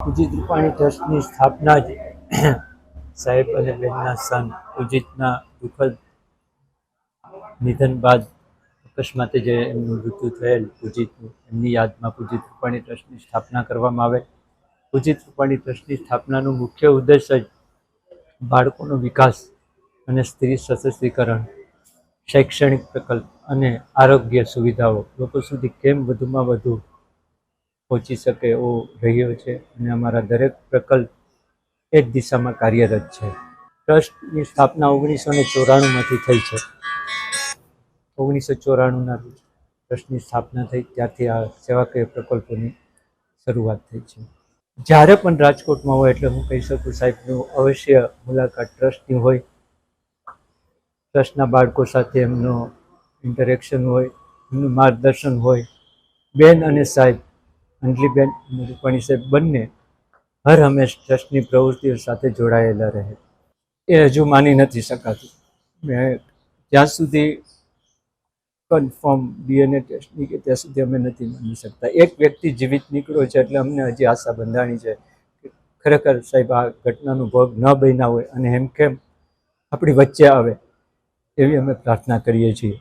ઉજિત રૂપાણી ટ્રસ્ટની સ્થાપના જ સાહેબ અને બેનના સન ઉજિતના દુઃખદ નિધન બાદ અકસ્માતે જે એમનું મૃત્યુ થયેલ ઉજિતનું એમની યાદમાં પૂજિત રૂપાણી ટ્રસ્ટની સ્થાપના કરવામાં આવે. પૂજિત રૂપાણી ટ્રસ્ટની સ્થાપનાનો મુખ્ય ઉદ્દેશ જ બાળકોનો વિકાસ અને સ્ત્રી સશક્તિકરણ, શૈક્ષણિક પ્રકલ્પ અને આરોગ્ય સુવિધાઓ. લોકો સુધી કેમ વધુમાં વધુ પહોંચી શકે એવો રહ્યો છે અને અમારા દરેક પ્રકલ્પ એ જ દિશામાં કાર્યરત છે. ટ્રસ્ટની સ્થાપના ઓગણીસો ને ચોરાણુંમાંથી થઈ છે. ઓગણીસો ચોરાણુંના ટ્રસ્ટની સ્થાપના થઈ, ત્યારથી આ સેવાકીય પ્રકલ્પોની શરૂઆત થઈ છે. જ્યારે પણ રાજકોટમાં હોય એટલે હું કહી શકું સાહેબનું અવશ્ય મુલાકાત ટ્રસ્ટની હોય, ટ્રસ્ટના બાળકો સાથે એમનો ઇન્ટરેક્શન હોય, એમનું માર્ગદર્શન હોય. બેન અને સાહેબ અંજલીબેન અને રૂપાણી સાહેબ બંને હર હંમેશ ટ્રસ્ટની પ્રવૃત્તિઓ સાથે જોડાયેલા રહે. એ હજુ માની નથી શકાતું. મેં જ્યાં સુધી કન્ફર્મ ડીએનએ ટેસ્ટની કે ત્યાં સુધી અમે નથી માની શકતા. એક વ્યક્તિ જીવિત નીકળ્યો છે એટલે અમને હજી આશા બંધાણી છે કે ખરેખર સાહેબ આ ઘટનાનો ભોગ ન બન્યા હોય અને એમ કેમ આપણી વચ્ચે આવે એવી અમે પ્રાર્થના કરીએ છીએ.